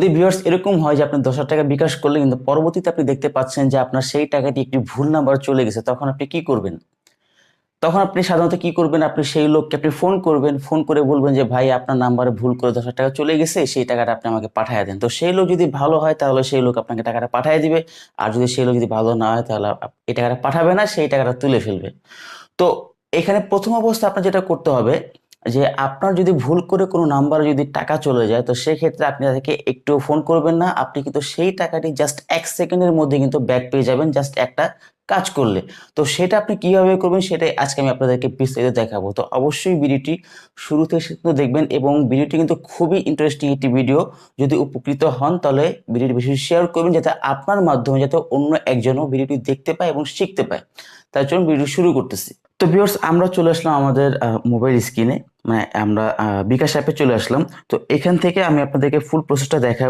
যদি ভিউয়ার্স এরকম হয় যে আপনি দশ টাকা বিকাশ করলে কিন্তু পরবর্তীতে আপনি দেখতে পাচ্ছেন যে আপনার সেই টাকাটি একটি ভুল নাম্বার চলে গেছে, তখন আপনি কি করবেন? তখন আপনি সাধারণত কি করবেন? আপনি সেই লোককে আপনি ফোন করবেন ফোন করে বলবেন যে, ভাই, আপনার নাম্বারে ভুল করে দশ টাকা চলে গেছে, সেই টাকাটা আপনি আমাকে পাঠিয়ে দেন। তো সেই লোক যদি ভালো হয়, তাহলে সেই লোক আপনাকে টাকাটা পাঠিয়ে দিবে। আর যদি সেই লোক যদি ভালো না হয়, তাহলে এই টাকাটা পাঠাবে না, সেই টাকাটা তুলে ফেলবে। তো এখানে প্রথম অবস্থা আপনার যেটা করতে হবে যে আপনার যদি ভুল করে কোনো নাম্বারে যদি টাকা চলে যায়, তো সেক্ষেত্রে আপনি তাদেরকে একটু ফোন করবেন না। আপনি কিন্তু সেই টাকাটি জাস্ট এক সেকেন্ডের মধ্যে কিন্তু ব্যাক পেয়ে যাবেন জাস্ট একটা কাজ করলে। তো সেটা আপনি কীভাবে করবেন সেটাই আজকে আমি আপনাদেরকে বিস্তারিত দেখাবো। তো অবশ্যই ভিডিওটি শুরু থেকে দেখবেন এবং ভিডিওটি কিন্তু খুবই ইন্টারেস্টিং একটি ভিডিও যদি উপকৃত হন, তাহলে ভিডিওটি বেশি শেয়ার করবেন, যাতে আপনার মাধ্যমে যাতে অন্য একজনও ভিডিওটি দেখতে পায় এবং শিখতে পায়। তার জন্য ভিডিও শুরু করতেছি। তো ভিউয়ার্স আমরা চলে আসলাম আমাদের মোবাইল স্ক্রিনে মানে আমরা বিকাশ অ্যাপে চলে আসলাম। তো এখান থেকে আমি আপনাদেরকে ফুল প্রসেসটা দেখাবো।